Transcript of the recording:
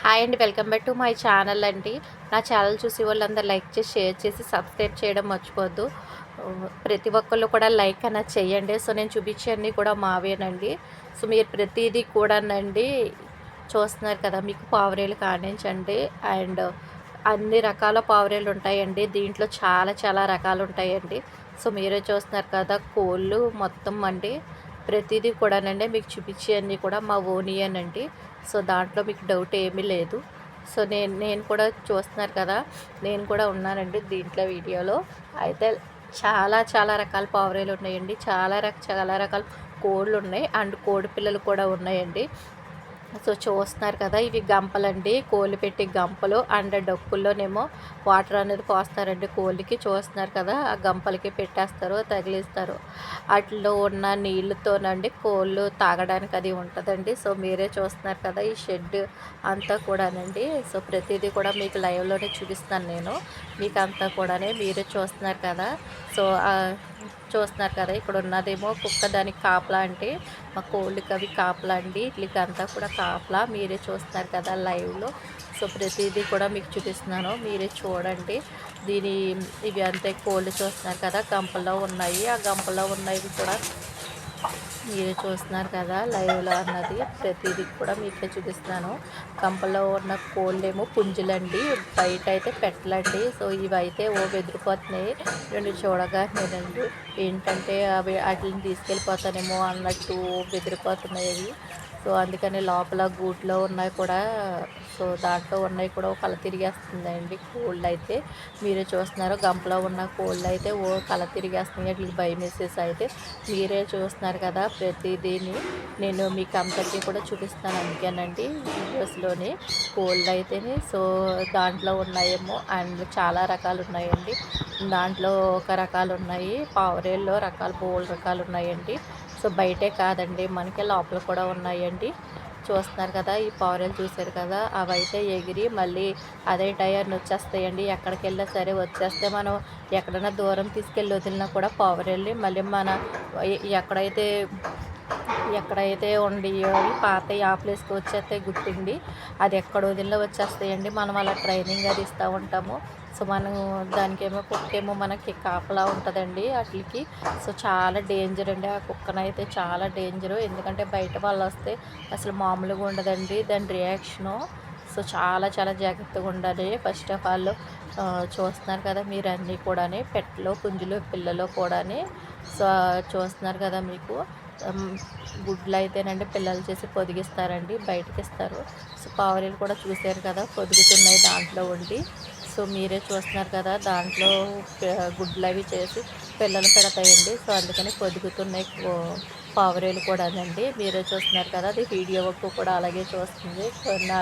Hi అండి welcome back to my channel అండి. నా ఛానల్ చూసి వాళ్ళందరూ లైక్ చేసి షేర్ చేసి సబ్స్క్రైబ్ చేయడం మర్చిపోద్దు ప్రతి ఒక్కళ్ళు కూడా లైక్ అనేది చేయండి. సో నేను చూపించేవన్నీ కూడా మావేనండి. సో మీరు ప్రతిదీ కూడానండి చూస్తున్నారు కదా మీకు పావురేలు కానించండి. అండ్ అన్ని రకాల పావురేలు ఉంటాయండి. దీంట్లో చాలా చాలా రకాలు ఉంటాయండి. సో మీరే చూస్తున్నారు కదా కోళ్ళు మొత్తం అండి. ప్రతిదీ కూడానండి మీకు చూపించేయన్నీ కూడా మా ఓనియన్ అండి సో దాంట్లో మీకు డౌట్ ఏమీ లేదు. సో నేను నేను కూడా చూస్తున్నారు కదా నేను కూడా ఉన్నానండి దీంట్లో వీడియోలో. అయితే చాలా చాలా రకాల పావురేలు ఉన్నాయండి. చాలా రక చాలా రకాల కోళ్ళు ఉన్నాయి. అండ్ కోడి పిల్లలు కూడా ఉన్నాయండి. సో చూస్తున్నారు కదా ఇవి గంపలండి. కోళ్ళు పెట్టి గంపలు అండ్ డొక్కుల్లోనేమో వాటర్ అనేది పోస్తారండి కోళ్ళకి. చూస్తున్నారు కదా ఆ గంపలకి పెట్టేస్తారు తగిలిస్తారు. వాటిలో ఉన్న నీళ్ళతోనండి కోళ్ళు తాగడానికి అది ఉంటుందండి. సో మీరే చూస్తున్నారు కదా ఈ షెడ్ అంతా కూడానండి. సో ప్రతిదీ కూడా మీకు లైవ్లోనే చూపిస్తాను నేను. మీకు అంతా కూడానే మీరే చూస్తున్నారు కదా. సో చూస్తున్నారు కదా ఇక్కడ ఉన్నదేమో కుక్క దానికి కాపలా అంటే మా కోళ్ళకి అవి కాపలా అండి వీటికి అంతా కూడా కాపలా. మీరే చూస్తున్నారు కదా లైవ్లో. సో ప్రతిదీ కూడా మీకు చూపిస్తున్నాను. మీరే చూడండి. దీని ఇవి అంతే కోళ్ళు చూస్తున్నారు కదా గంపలో ఉన్నాయి. ఆ గంపలో ఉన్నవి కూడా మీరు చూస్తున్నారు కదా లైవ్లో అన్నది ప్రతిదీ కూడా మీకే చూపిస్తున్నాను. కంపలో ఉన్న కోళ్ళేమో పుంజులండి బయట అయితే పెట్టలండి. సో ఇవైతే ఓ బెదిరిపోతున్నాయి. రెండు చూడగానేనండి. ఏంటంటే అవి వాటిని తీసుకెళ్ళిపోతానేమో అన్నట్టు బెదిరిపోతున్నాయి అవి. సో అందుకని లోపల గూట్లో ఉన్నాయి కూడా. సో దాంట్లో ఉన్నాయి కూడా కల తిరిగేస్తుందండి కోళ్ళు అయితే మీరే చూస్తున్నారు గంపలో ఉన్న కోళ్ళు అయితే ఓ కల తిరిగేస్తుంది అట్లా భయం వేసేసి అయితే మీరే చూస్తున్నారు కదా ప్రతిదీని. నేను మీకు అంతటి కూడా చూపిస్తాను అందుకేనండి వీడియోస్లోని కోళ్ళు అయితేనే సో దాంట్లో ఉన్నాయేమో అండ్ చాలా రకాలు ఉన్నాయండి. దాంట్లో ఒక రకాలు ఉన్నాయి పావురేల్లో రకాలు బోల్ రకాలు ఉన్నాయండి. సో బయటే కాదండి మనకి లోపల కూడా ఉన్నాయండి. చూస్తున్నారు కదా ఈ పావురాలు చూశారు కదా అవైతే ఎగిరి మళ్ళీ అదే టైర్ని వచ్చేస్తాయండి. ఎక్కడికి వెళ్ళినా సరే వచ్చేస్తే మనం ఎక్కడైనా దూరం తీసుకెళ్ళి వదిలినా కూడా పావురెళ్ళి మళ్ళీ మన ఎక్కడైతే ఎక్కడైతే ఉండి పాత ఆ ప్లేస్కి వచ్చేస్తే గుర్తుండి అది ఎక్కడ వదిలిలో వచ్చేస్తాయండి. మనం అలా ట్రైనింగ్ అది ఇస్తూ ఉంటాము. సో మనం దానికేమో కుక్కేమో మనకి కాపలా ఉంటుందండి వాటికి సో చాలా డేంజర్ అండి. ఆ కుక్కనైతే చాలా డేంజరు ఎందుకంటే బయట వాళ్ళు వస్తే అసలు మామూలుగా ఉండదండి దాని రియాక్షను సో చాలా చాలా జాగ్రత్తగా ఉండాలి. ఫస్ట్ ఆఫ్ ఆల్ చూస్తున్నారు కదా మీరు అన్నీ కూడా పెట్లో పుంజులు పిల్లలు కూడా సో చూస్తున్నారు కదా మీకు. గుడ్లు అయితేనండి పిల్లలు చేసి పొదిగిస్తారండి బయటకి ఇస్తారు సో పావురీలు కూడా చూసారు కదా పొదుగుతున్నాయి దాంట్లో ఉండి సో మీరే చూస్తున్నారు కదా దాంట్లో గుడ్లు అవి చేసి పిల్లలు పెడతాయండి. సో అందుకని పొదుగుతున్నాయి పావురేలు కూడా అండి మీరే చూస్తున్నారు కదా అది వీడియో కూడా అలాగే చూస్తుంది. కొన్ని